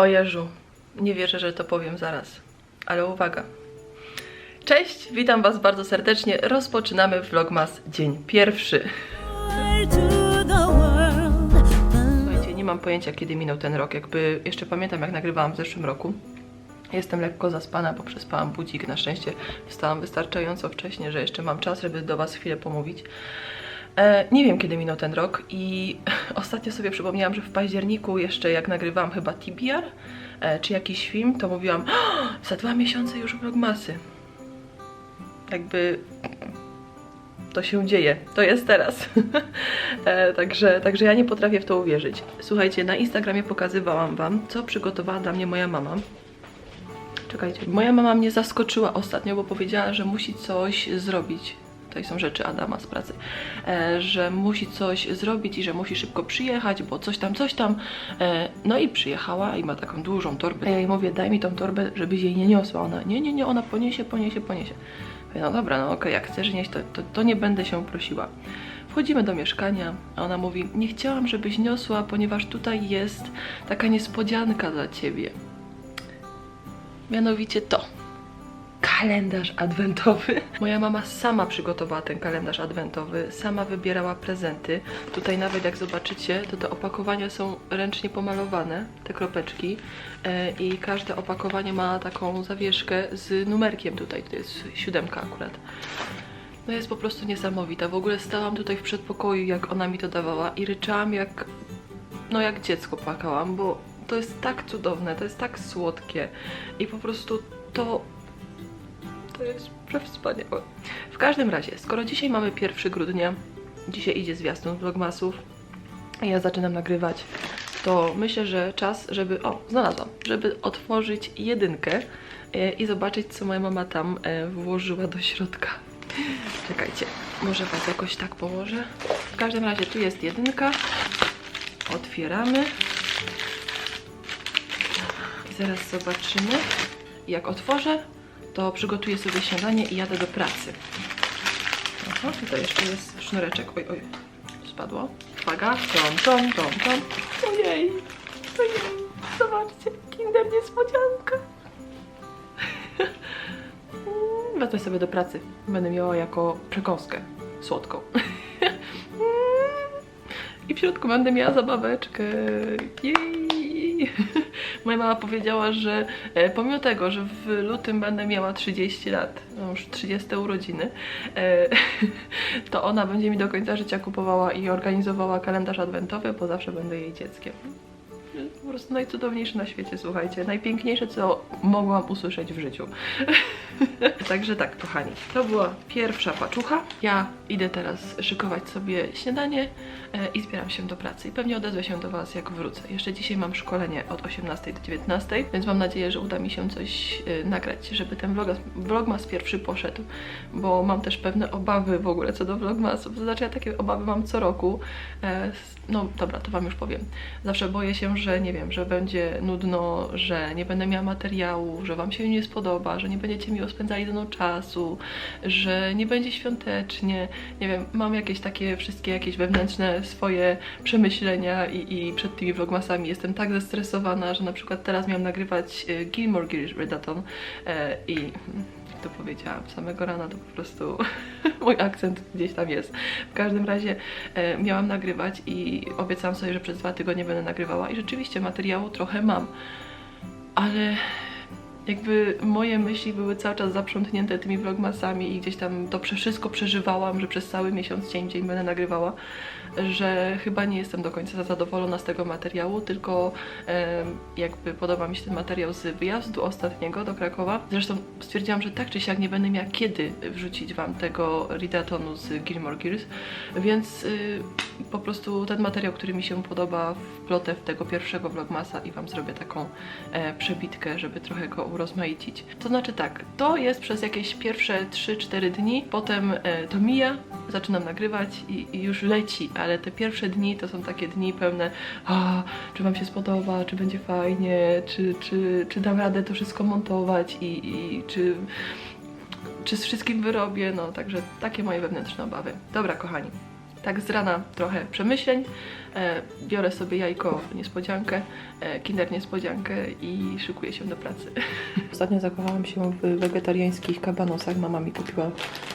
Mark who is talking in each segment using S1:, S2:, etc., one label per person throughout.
S1: O Jeżu, nie wierzę, że to powiem zaraz. Ale uwaga. Cześć, witam Was bardzo serdecznie. Rozpoczynamy vlogmas dzień pierwszy. Słuchajcie, nie mam pojęcia kiedy minął ten rok. Jakby jeszcze pamiętam jak nagrywałam w zeszłym roku. Jestem lekko zaspana, bo przespałam budzik. Na szczęście wstałam wystarczająco wcześnie, że jeszcze mam czas, żeby do Was chwilę pomówić. E, nie wiem, kiedy minął ten rok i ostatnio sobie przypomniałam, że w październiku jeszcze jak nagrywałam chyba TBR e, czy jakiś film, to mówiłam "O, za dwa miesiące już vlogmasy. Jakby to się dzieje, to jest teraz. e, także, także ja nie potrafię w to uwierzyć. Słuchajcie, na Instagramie pokazywałam Wam, co przygotowała dla mnie moja mama. Czekajcie, moja mama mnie zaskoczyła ostatnio, bo powiedziała, że musi coś zrobić. Tutaj są rzeczy Adama z pracy, e, że musi coś zrobić i że musi szybko przyjechać, bo coś tam, coś tam. E, no i przyjechała i ma taką dużą torbę. Ja jej mówię, daj mi tą torbę, żebyś jej nie niosła. Ona, nie, nie, nie, ona poniesie, poniesie, poniesie. No dobra, no okej, jak chcesz nieść, to, to, to nie będę się prosiła. Wchodzimy do mieszkania, a ona mówi, nie chciałam, żebyś niosła, ponieważ tutaj jest taka niespodzianka dla ciebie. Mianowicie to. Kalendarz adwentowy. Moja mama sama przygotowała ten kalendarz adwentowy, sama wybierała prezenty. Tutaj nawet jak zobaczycie, to te opakowania są ręcznie pomalowane, te kropeczki. E, I każde opakowanie ma taką zawieszkę z numerkiem tutaj, to jest siódemka akurat. No jest po prostu niesamowita. W ogóle stałam tutaj w przedpokoju, jak ona mi to dawała i ryczałam jak, no jak dziecko płakałam, bo to jest tak cudowne, to jest tak słodkie i po prostu to to jest przewspaniałe. W każdym razie, skoro dzisiaj mamy 1 grudnia, dzisiaj idzie zwiastun vlogmasów, ja zaczynam nagrywać, to myślę, że czas, żeby, o, znalazłam, żeby otworzyć jedynkę e, i zobaczyć, co moja mama tam e, włożyła do środka. Czekajcie, może was jakoś tak położę. W każdym razie tu jest jedynka. Otwieramy. Zaraz zobaczymy. Jak otworzę, to przygotuję sobie śniadanie i jadę do pracy. Aha, tutaj jeszcze jest sznureczek. Oj, oj, spadło. Uwaga, tom, tom, tom, tom. Ojej, ojej, zobaczcie, kinder niespodzianka. Mm, Wezmę sobie do pracy. Będę miała jako przekąskę słodką. I w środku będę miała zabaweczkę. Jej! Moja mama powiedziała, że e, pomimo tego, że w lutym będę miała 30 lat, no już 30 urodziny, e, to ona będzie mi do końca życia kupowała i organizowała kalendarz adwentowy, bo zawsze będę jej dzieckiem. Po prostu najcudowniejsze na świecie, słuchajcie. Najpiękniejsze, co mogłam usłyszeć w życiu. Także tak, kochani, to była pierwsza paczucha. Ja idę teraz szykować sobie śniadanie e, i zbieram się do pracy. I pewnie odezwę się do Was, jak wrócę. Jeszcze dzisiaj mam szkolenie od 18 do 19, więc mam nadzieję, że uda mi się coś e, nagrać, żeby ten vlogmas, vlogmas pierwszy poszedł, bo mam też pewne obawy w ogóle co do vlogmasów. To znaczy, ja takie obawy mam co roku. E, no dobra, to Wam już powiem. Zawsze boję się, że nie wiem, że będzie nudno, że nie będę miała materiału, że Wam się nie spodoba, że nie będziecie miło spędzali ze mną czasu, że nie będzie świątecznie. Nie wiem, mam jakieś takie wszystkie jakieś wewnętrzne swoje przemyślenia i, i przed tymi vlogmasami jestem tak zestresowana, że na przykład teraz miałam nagrywać e, Gilmore Girls Redaton e, i to powiedziałam, samego rana to po prostu mój akcent gdzieś tam jest. W każdym razie e, miałam nagrywać i obiecałam sobie, że przez dwa tygodnie będę nagrywała i rzeczywiście materiału trochę mam, ale jakby moje myśli były cały czas zaprzątnięte tymi vlogmasami i gdzieś tam to wszystko przeżywałam, że przez cały miesiąc dzień w dzień będę nagrywała, że chyba nie jestem do końca zadowolona z tego materiału, tylko jakby podoba mi się ten materiał z wyjazdu ostatniego do Krakowa. Zresztą stwierdziłam, że tak czy siak nie będę miała kiedy wrzucić Wam tego redatonu z Gilmore Girls, więc y, po prostu ten materiał, który mi się podoba, wplotę w tego pierwszego vlogmasa i Wam zrobię taką e, przebitkę, żeby trochę go urozmaicić. To znaczy tak, to jest przez jakieś pierwsze 3-4 dni, potem e, to mija, zaczynam nagrywać i, i już leci, ale te pierwsze dni to są takie dni pełne a, czy Wam się spodoba, czy będzie fajnie, czy, czy, czy dam radę to wszystko montować i, i czy, czy z wszystkim wyrobię, no także takie moje wewnętrzne obawy. Dobra kochani, tak z rana trochę przemyśleń. E, biorę sobie jajko niespodziankę, e, kinder niespodziankę i szykuję się do pracy. Ostatnio zakochałam się w wegetariańskich kabanosach. Mama mi kupiła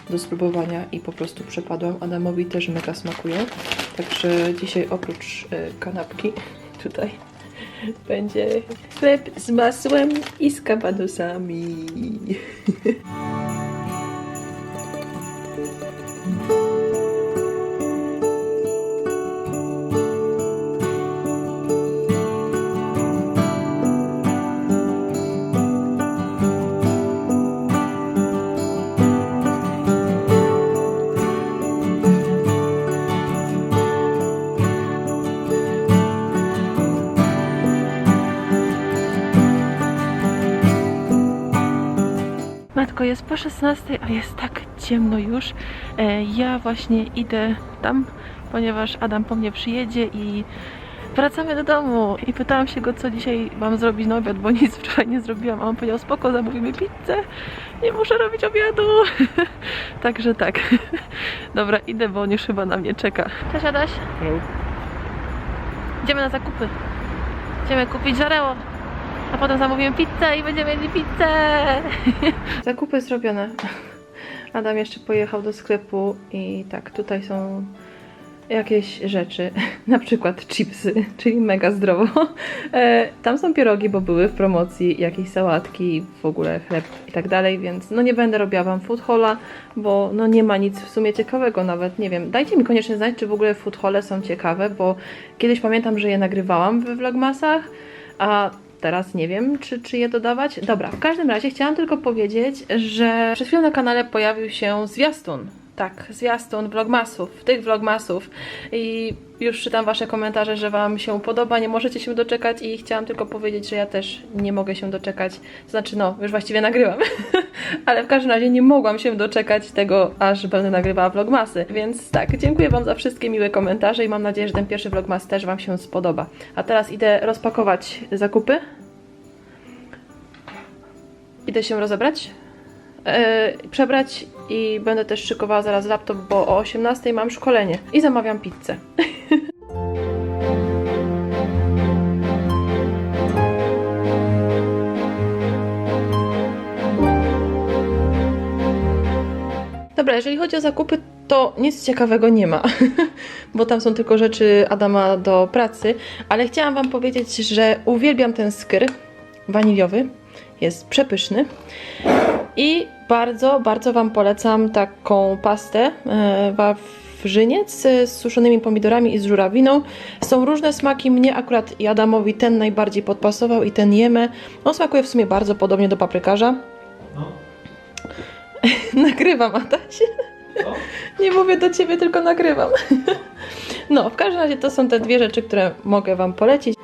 S1: do spróbowania i po prostu przepadłam. Adamowi też mega smakują. Także dzisiaj oprócz e, kanapki tutaj będzie chleb z masłem i z kabanosami. Matko, jest po 16, a jest tak ciemno już. E, ja właśnie idę tam, ponieważ Adam po mnie przyjedzie i wracamy do domu. I pytałam się go, co dzisiaj mam zrobić na obiad, bo nic wczoraj nie zrobiłam. A on powiedział, spoko, zamówimy pizzę. Nie muszę robić obiadu. Także tak. Dobra, idę, bo on już chyba na mnie czeka. Cześć Adaś. Idziemy na zakupy. Idziemy kupić żareło. A potem zamówimy pizzę i będziemy jedli pizzę. Zakupy zrobione. Adam jeszcze pojechał do sklepu i tak, tutaj są jakieś rzeczy, na przykład chipsy, czyli mega zdrowo. E, tam są pierogi, bo były w promocji, jakieś sałatki, w ogóle chleb i tak dalej, więc no nie będę robiła Wam food bo no nie ma nic w sumie ciekawego nawet, nie wiem. Dajcie mi koniecznie znać, czy w ogóle food są ciekawe, bo kiedyś pamiętam, że je nagrywałam we vlogmasach, a teraz nie wiem, czy, czy je dodawać. Dobra, w każdym razie chciałam tylko powiedzieć, że przed chwilą na kanale pojawił się zwiastun. Tak, zwiastun vlogmasów, tych vlogmasów i już czytam Wasze komentarze, że Wam się podoba, nie możecie się doczekać i chciałam tylko powiedzieć, że ja też nie mogę się doczekać, znaczy no, już właściwie nagrywam, ale w każdym razie nie mogłam się doczekać tego, aż będę nagrywała vlogmasy, więc tak, dziękuję Wam za wszystkie miłe komentarze i mam nadzieję, że ten pierwszy vlogmas też Wam się spodoba. A teraz idę rozpakować zakupy. Idę się rozebrać, e, przebrać i będę też szykowała zaraz laptop, bo o 18 mam szkolenie i zamawiam pizzę. Dobra, jeżeli chodzi o zakupy, to nic ciekawego nie ma, bo tam są tylko rzeczy Adama do pracy, ale chciałam Wam powiedzieć, że uwielbiam ten skyr waniliowy, jest przepyszny i bardzo, bardzo Wam polecam taką pastę e, wawrzyniec z suszonymi pomidorami i z żurawiną. Są różne smaki, mnie akurat i Adamowi ten najbardziej podpasował i ten jemy. On smakuje w sumie bardzo podobnie do paprykarza.
S2: No.
S1: Nagrywam, Adaś.
S2: Co?
S1: Nie mówię do ciebie, tylko nagrywam. No, w każdym razie to są te dwie rzeczy, które mogę Wam polecić.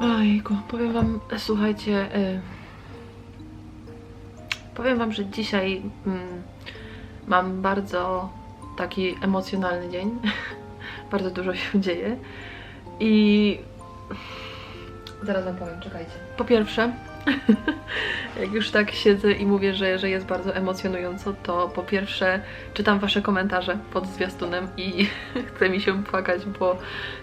S1: Ojku, powiem Wam, słuchajcie, y, powiem Wam, że dzisiaj mm, mam bardzo taki emocjonalny dzień. bardzo dużo się dzieje. I zaraz Wam powiem, czekajcie. Po pierwsze, jak już tak siedzę i mówię, że, że jest bardzo emocjonująco, to po pierwsze czytam Wasze komentarze pod zwiastunem i chce mi się płakać, bo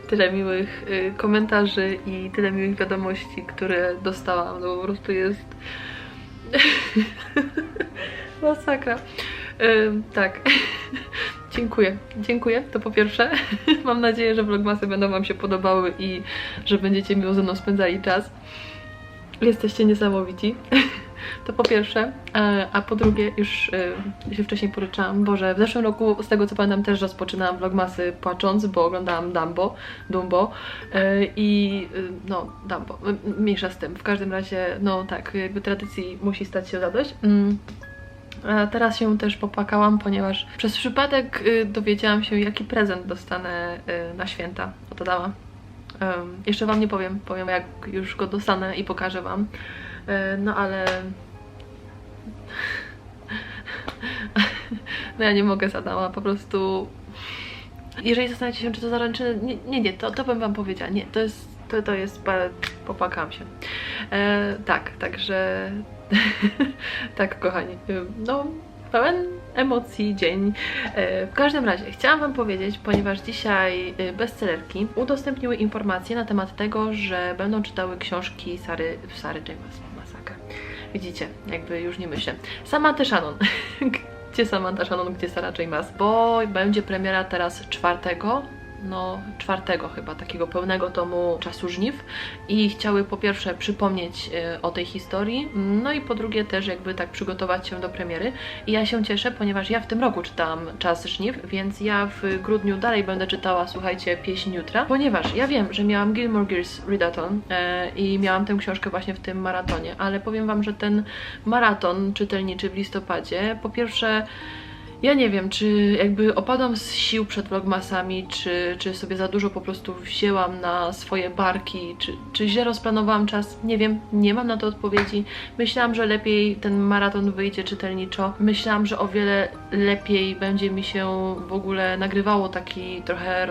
S1: tyle miłych y, komentarzy i tyle miłych wiadomości, które dostałam, no po prostu jest masakra. Tak. Dziękuję. Dziękuję, to po pierwsze. Mam nadzieję, że vlogmasy będą Wam się podobały i że będziecie miło ze mną spędzali czas. Jesteście niesamowici. To po pierwsze, E, a po drugie, już e, się wcześniej poryczałam, Boże, w zeszłym roku, z tego co pamiętam, też rozpoczynałam vlogmasy płacząc, bo oglądałam Dumbo, Dumbo e, i no, Dumbo, mniejsza z tym. W każdym razie, no tak, jakby tradycji musi stać się zadość. Mm. A teraz się też popłakałam, ponieważ przez przypadek y, dowiedziałam się, jaki prezent dostanę y, na święta od Adama. Em, jeszcze Wam nie powiem, powiem jak już go dostanę i pokażę Wam. E, no ale... No ja nie mogę z Adama, po prostu... Jeżeli zastanawiacie się, czy to zaręczyny... Nie, nie, nie to, to bym wam powiedziała. Nie, to jest... To, to jest... Popłakałam się. E, tak, także... tak, kochani. No, pełen emocji dzień. E, W każdym razie chciałam Wam powiedzieć, ponieważ dzisiaj e, bestsellerki udostępniły informacje na temat tego, że będą czytały książki Sary, Sary James. Widzicie, jakby już nie myślę. Samantha Shannon. Gdzie Samantha Shannon, gdzie Sarah J. Maas? Bo będzie premiera teraz czwartego, no czwartego chyba, takiego pełnego tomu Czasu Żniw i chciały po pierwsze przypomnieć e, o tej historii, no i po drugie też jakby tak przygotować się do premiery. I ja się cieszę, ponieważ ja w tym roku czytałam Czas Żniw, więc ja w grudniu dalej będę czytała, słuchajcie, Pieśń Jutra, ponieważ ja wiem, że miałam Gilmore Girls Readathon e, i miałam tę książkę właśnie w tym maratonie, ale powiem Wam, że ten maraton czytelniczy w listopadzie, po pierwsze ja nie wiem, czy jakby opadłam z sił przed vlogmasami, czy, czy sobie za dużo po prostu wzięłam na swoje barki, czy, czy źle rozplanowałam czas, nie wiem, nie mam na to odpowiedzi. Myślałam, że lepiej ten maraton wyjdzie czytelniczo. Myślałam, że o wiele lepiej będzie mi się w ogóle nagrywało taki trochę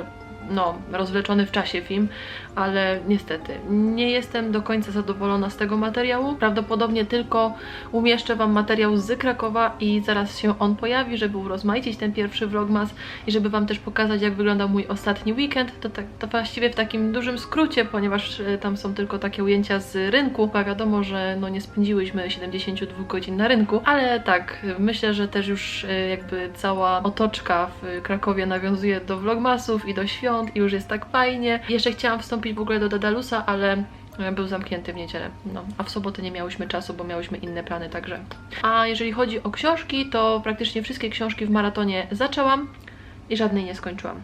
S1: no, rozwleczony w czasie film, ale niestety nie jestem do końca zadowolona z tego materiału. Prawdopodobnie tylko umieszczę Wam materiał z Krakowa i zaraz się on pojawi, żeby urozmaicić ten pierwszy vlogmas i żeby Wam też pokazać, jak wyglądał mój ostatni weekend. To, tak, to właściwie w takim dużym skrócie, ponieważ e, tam są tylko takie ujęcia z rynku, a wiadomo, że no nie spędziłyśmy 72 godzin na rynku, ale tak, myślę, że też już e, jakby cała otoczka w Krakowie nawiązuje do vlogmasów i do świąt i już jest tak fajnie. Jeszcze chciałam wstąpić w ogóle do Dadalusa, ale e, był zamknięty w niedzielę. No, a w sobotę nie miałyśmy czasu, bo miałyśmy inne plany także. A jeżeli chodzi o książki, to praktycznie wszystkie książki w maratonie zaczęłam i żadnej nie skończyłam.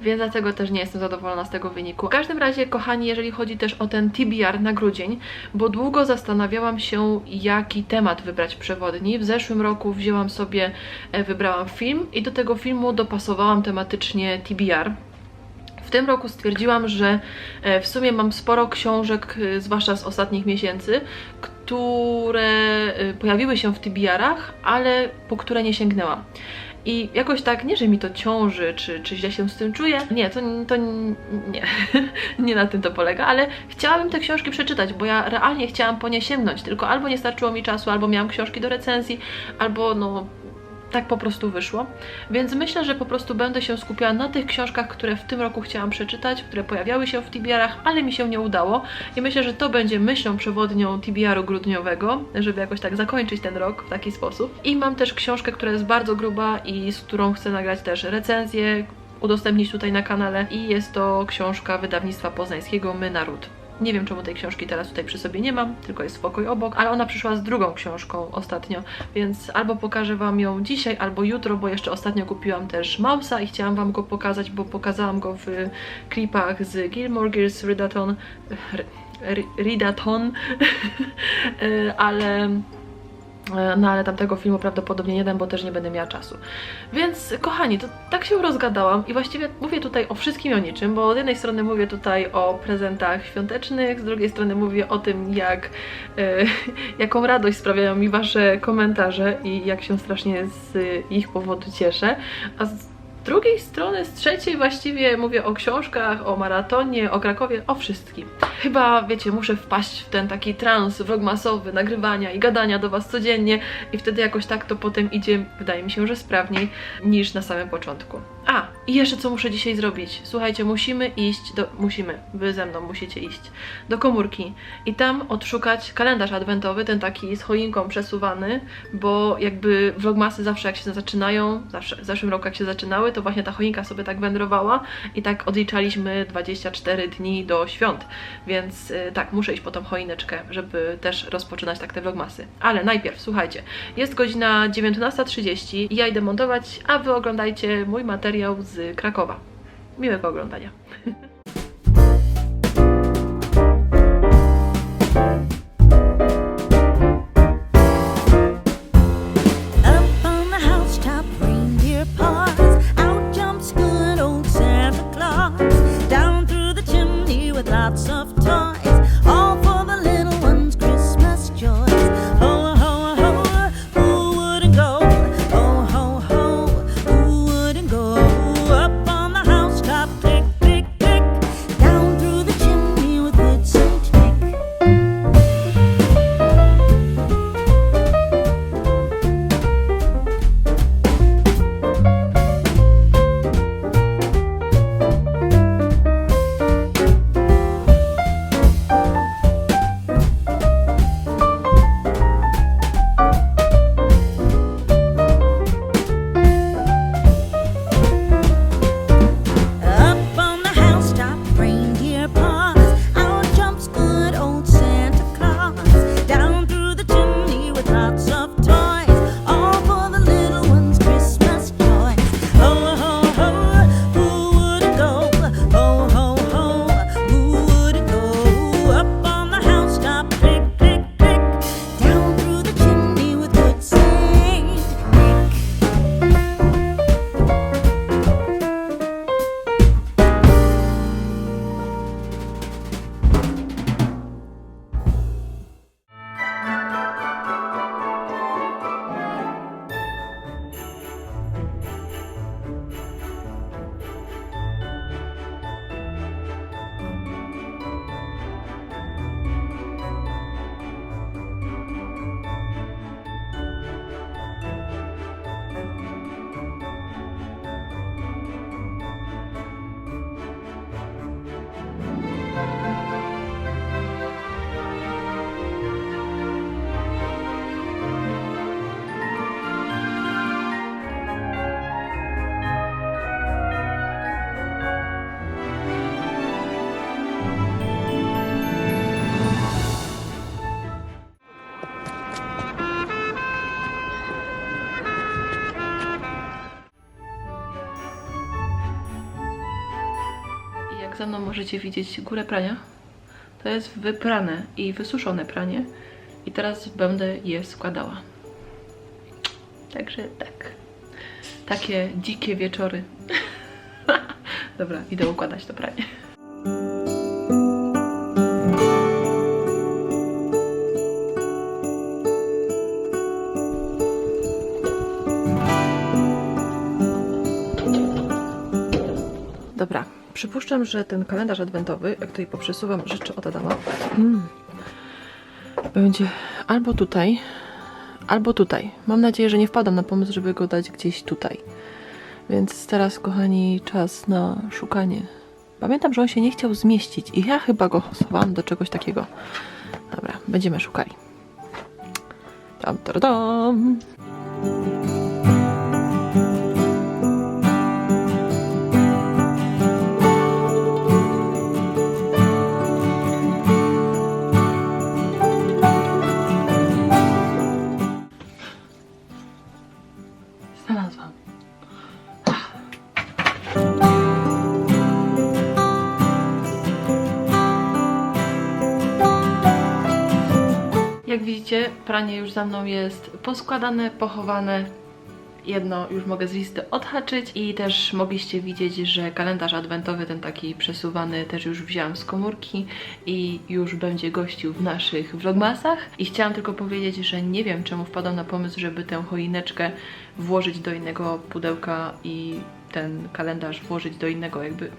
S1: Więc dlatego też nie jestem zadowolona z tego wyniku. W każdym razie, kochani, jeżeli chodzi też o ten TBR na grudzień, bo długo zastanawiałam się, jaki temat wybrać przewodni. W zeszłym roku wzięłam sobie, e, wybrałam film i do tego filmu dopasowałam tematycznie TBR. W tym roku stwierdziłam, że e, w sumie mam sporo książek, e, zwłaszcza z ostatnich miesięcy, które e, pojawiły się w TBR-ach, ale po które nie sięgnęłam. I jakoś tak, nie, że mi to ciąży, czy, czy źle się z tym czuję. Nie, to, to nie. nie na tym to polega, ale chciałabym te książki przeczytać, bo ja realnie chciałam po nie sięgnąć, tylko albo nie starczyło mi czasu, albo miałam książki do recenzji, albo no tak po prostu wyszło. Więc myślę, że po prostu będę się skupiała na tych książkach, które w tym roku chciałam przeczytać, które pojawiały się w TBR-ach, ale mi się nie udało. I myślę, że to będzie myślą przewodnią TBR-u grudniowego, żeby jakoś tak zakończyć ten rok w taki sposób. I mam też książkę, która jest bardzo gruba i z którą chcę nagrać też recenzję, udostępnić tutaj na kanale. I jest to książka wydawnictwa poznańskiego My Naród. Nie wiem, czemu tej książki teraz tutaj przy sobie nie mam, tylko jest spokój obok, ale ona przyszła z drugą książką ostatnio, więc albo pokażę Wam ją dzisiaj, albo jutro, bo jeszcze ostatnio kupiłam też Mausa i chciałam Wam go pokazać, bo pokazałam go w klipach z Gilmore Girls Readathon, Readathon, ale no ale tamtego filmu prawdopodobnie nie dam, bo też nie będę miała czasu. Więc kochani, to tak się rozgadałam i właściwie mówię tutaj o wszystkim i o niczym, bo z jednej strony mówię tutaj o prezentach świątecznych, z drugiej strony mówię o tym, jak e, jaką radość sprawiają mi wasze komentarze i jak się strasznie z ich powodu cieszę, a z drugiej strony, z trzeciej właściwie mówię o książkach, o maratonie, o Krakowie, o wszystkim. Chyba, wiecie, muszę wpaść w ten taki trans vlogmasowy, nagrywania i gadania do Was codziennie i wtedy jakoś tak to potem idzie, wydaje mi się, że sprawniej niż na samym początku. A, i jeszcze co muszę dzisiaj zrobić? Słuchajcie, musimy iść do... musimy, Wy ze mną musicie iść do komórki i tam odszukać kalendarz adwentowy, ten taki z choinką przesuwany, bo jakby vlogmasy zawsze jak się zaczynają, zawsze w zeszłym roku jak się zaczynały, to właśnie ta choinka sobie tak wędrowała i tak odliczaliśmy 24 dni do świąt, więc y, tak, muszę iść po tą choineczkę, żeby też rozpoczynać tak te vlogmasy. Ale najpierw, słuchajcie, jest godzina 19.30 i ja idę montować, a Wy oglądajcie mój materiał z Krakowa. Miłego oglądania. Za mną możecie widzieć górę prania. To jest wyprane i wysuszone pranie. I teraz będę je składała. Także tak. Takie dzikie wieczory. Dobra, idę układać to pranie. Przypuszczam, że ten kalendarz adwentowy, jak tutaj poprzesuwam rzeczy od Adama, mm, będzie albo tutaj, albo tutaj. Mam nadzieję, że nie wpadam na pomysł, żeby go dać gdzieś tutaj. Więc teraz, kochani, czas na szukanie. Pamiętam, że on się nie chciał zmieścić i ja chyba go schowałam do czegoś takiego. Dobra, będziemy szukali. Tam, tam, tam. Widzicie, pranie już za mną jest poskładane, pochowane. Jedno już mogę z listy odhaczyć i też mogliście widzieć, że kalendarz adwentowy, ten taki przesuwany, też już wzięłam z komórki i już będzie gościł w naszych vlogmasach. I chciałam tylko powiedzieć, że nie wiem czemu wpadłam na pomysł, żeby tę choineczkę włożyć do innego pudełka i ten kalendarz włożyć do innego jakby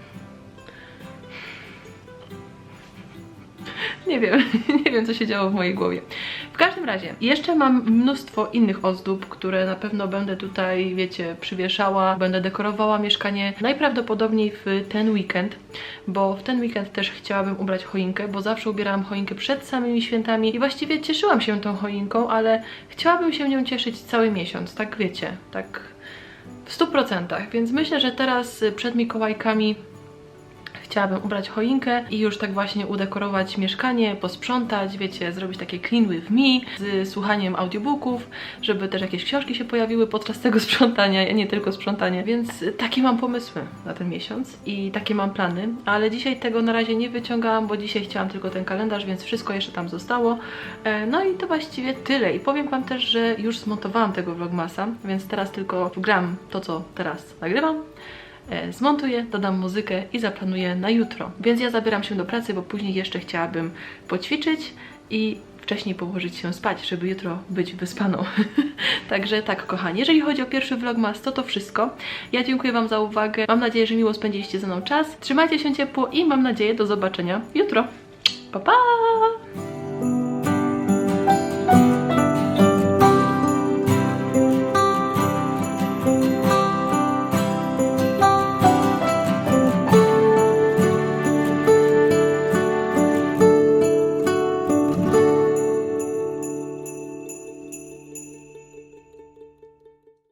S1: Nie wiem, nie wiem co się działo w mojej głowie. W każdym razie, jeszcze mam mnóstwo innych ozdób, które na pewno będę tutaj, wiecie, przywieszała, będę dekorowała mieszkanie najprawdopodobniej w ten weekend, bo w ten weekend też chciałabym ubrać choinkę, bo zawsze ubierałam choinkę przed samymi świętami i właściwie cieszyłam się tą choinką, ale chciałabym się nią cieszyć cały miesiąc, tak wiecie, tak w 100%, więc myślę, że teraz przed Mikołajkami chciałabym ubrać choinkę i już tak właśnie udekorować mieszkanie, posprzątać, wiecie, zrobić takie clean with me z słuchaniem audiobooków, żeby też jakieś książki się pojawiły podczas tego sprzątania, a nie tylko sprzątanie. Więc takie mam pomysły na ten miesiąc i takie mam plany, ale dzisiaj tego na razie nie wyciągałam, bo dzisiaj chciałam tylko ten kalendarz, więc wszystko jeszcze tam zostało. E, No i to właściwie tyle. I powiem Wam też, że już zmontowałam tego vlogmasa, więc teraz tylko gram to, co teraz nagrywam zmontuję, dodam muzykę i zaplanuję na jutro. Więc ja zabieram się do pracy, bo później jeszcze chciałabym poćwiczyć i wcześniej położyć się spać, żeby jutro być wyspaną. Także tak, kochani, jeżeli chodzi o pierwszy vlogmas, to to wszystko. Ja dziękuję Wam za uwagę. Mam nadzieję, że miło spędziliście ze mną czas. Trzymajcie się ciepło i mam nadzieję do zobaczenia jutro. Pa, pa!